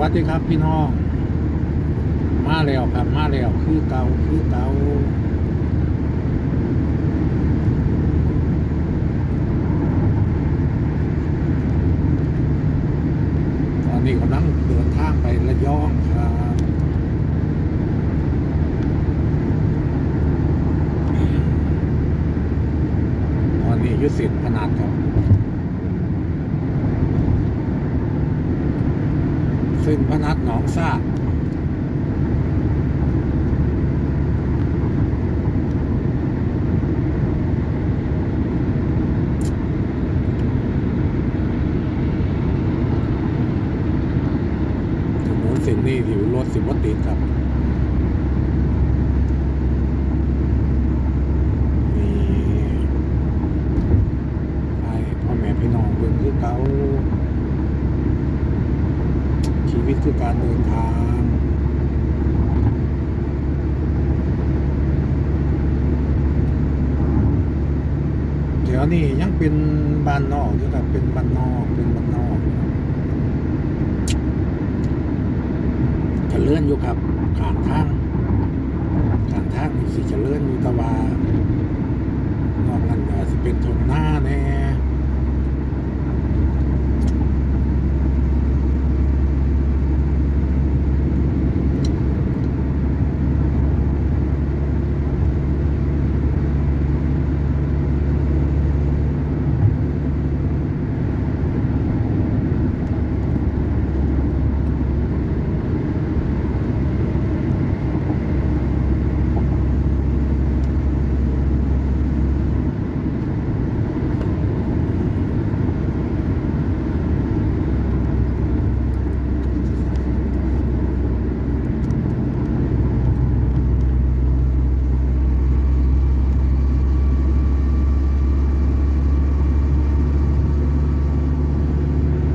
วัสดีครับพี่น้อง มาแล้วครับมาแล้วคือเก่าคือเก่าตอนนี้กำลังเดินทางไประยองครับตอนนี้ยุสิทธิ์ขนาดครับ ซึ่งพนัสหนองซากถนนสิ่งนี้หิวรถสิบวัติครับ มีไอ้พ่อแม่พี่น้องเบิ่งคือเก่า ชี วิตคือการเดินทางเดี๋ยวนี้ยังเป็นบ้านนอกอยู่ครับเป็นบ้านนอกเป็นบ้านนอกจะเลื่อนอยู่ครับขางทางขางทางนี่สิจะเลื่อนอยู่ตะวานอกนั้นก็สิเป็นทงหน้าแน่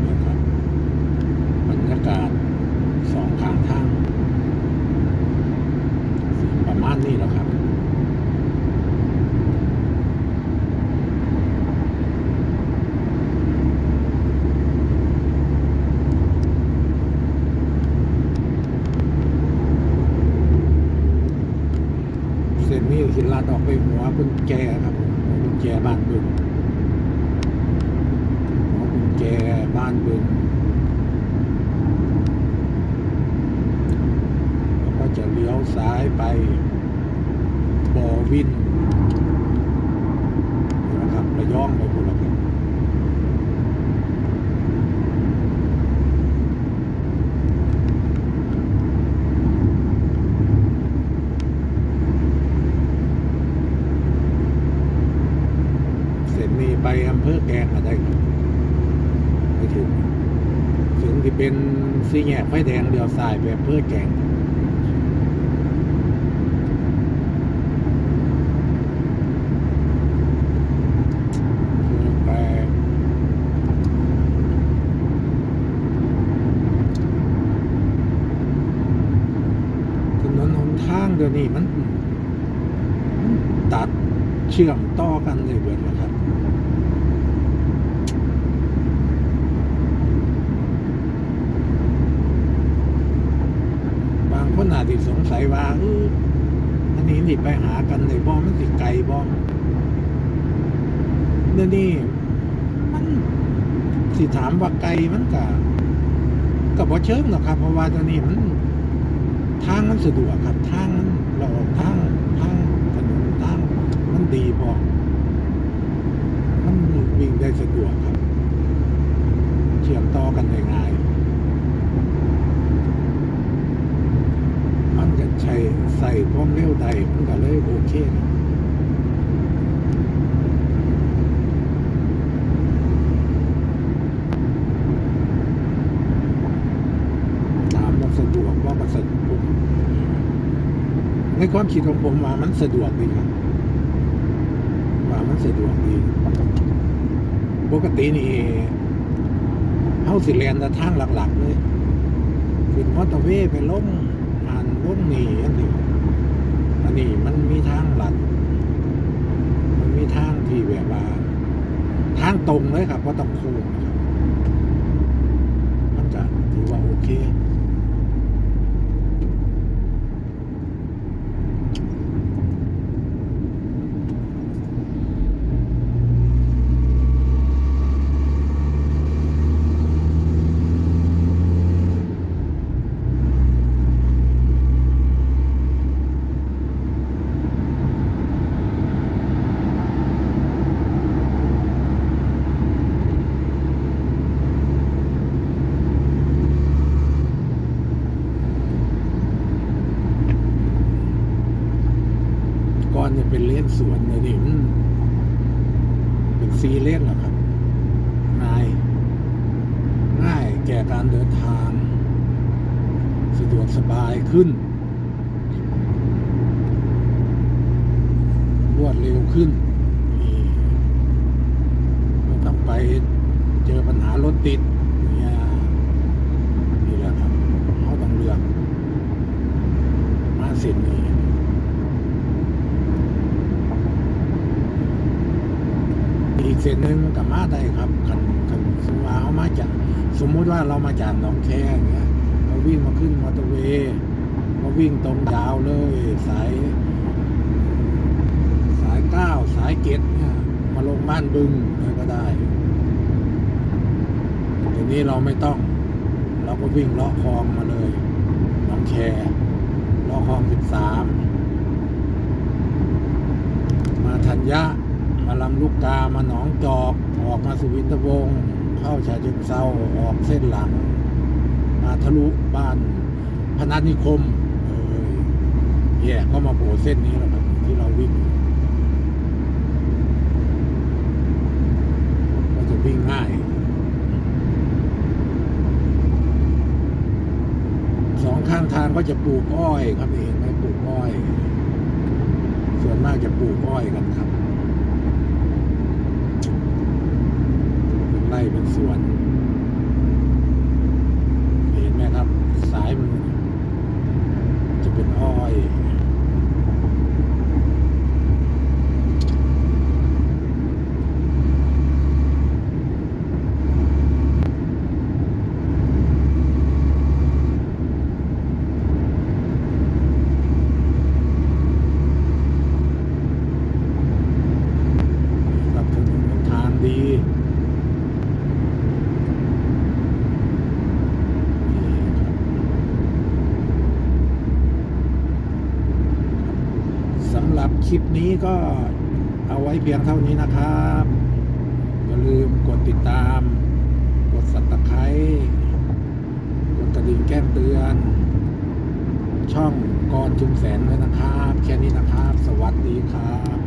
นะครับบรรยากาศสองข้างทางประมาณนี้แหละครับ เส้ นี้สิลาดออกไปหัวกุญแจครับกุญแจบ้านบึงหัวกุญแจบ้านบึงแล้วก็จะเลี้ยวซ้ายไปบ่อวินนะครับระยองไปหมดแล้วครับเสร็จนี่ ไปอำเภอแกงมาได้ครับไปถึงถึงที่เป็นสี่แยกไฟแดงเดียวซ้ายไปอำเภอแกงเภอแกลงถนนทางเดี๋ยวนี้มัน ตัดเชื่อมต่อกันเลยเบิดนะครับ บาง คนอาจจะสงสัยว่าอันนี้นี่ไปหากันในบ้องมันสิไกลบ้องเดี๋ยนี้มันสิถามว่าไกลมันก็ก็บ่เชิงหรอกครับ เพราะว่าตอนนี้มันทางมันสะดวกครับทางมันเราทางทางถนนทางมันดีพอมันวิ่งได้สะดวกครับ เชื่อมต่อกันได้ง่ายมันจะใช้ ใส่ความเร็วใดมันก็เลยโอเคครับถามว่าสะดวกว่ามันสะดวกในความคิดของผมว่ามันสะดวกดีครับว่ามันสะดวกดีปกตินี่เฮาสิแลนแต่ทางหลัก ๆ เลยขึ้นมอเตอร์เวย์ไปลงอ่านลงนี่อันนี้อัน นี่มันมีทางหลัดมันมีทางที่แบบว่าทางตรงเลยครับว่าต้องโค้งนะครับ มันจะถือว่าโอเค เจะเป็นเลนสวนเลยนี่มันเป็นซีเลนเหรอครับง่ายง่ายแก่การเดินทาง สะดวกสบายขึ้น รวดเร็วขึ้นไม่ต้องไปเจอปัญหารถติดเนี่ยนี่แหละครับเขาต้องเลือก มาเส้นนี้ อีก เส้นหนึ่งกับมาได้ครับคันคันสมมติว่าเอามาจากสมมุติว่าเรามาจากหนองแคอย่างเงี้ยเราวิ่งมาขึ้นมอเตอร์เวย์มาวิ่งตรงยาวเลย สาย สายเก้าสายเจ็ดเนี่ยมาลงบ้านบึงก็ได้ทีนี้เราไม่ต้อง เราก็วิ่งเลาะคลองมาเลยหนองแคเลาะคลองสิบสามมาธัญญะ มาลำลูกกามาหนองจอก ออกมาสุวินทวงศ์เข้าชาเชิงเซาออกเส้นหลัง มาทะลุบ้านพนัสนิคมเออแย่ก็มาโผล่เส้นนี้แหละครับที่เราวิ่งก็จะวิ่งง่ายสองข้างทางก็จะปลูกอ้อยครับเห็นไหมปลูกอ้อย ส่วนมากจะปลูกอ้อยกันครับ เป็นไร่เป็นสวน นี้ก็เอาไว้เพียงเท่านี้นะครับ อย่าลืมกดติดตาม กดสับตะไคร้กดกระดิ่งแก้งเตือน ช่องกรจุมแสนเลยนะครับ แค่นี้นะครับ สวัสดีครับ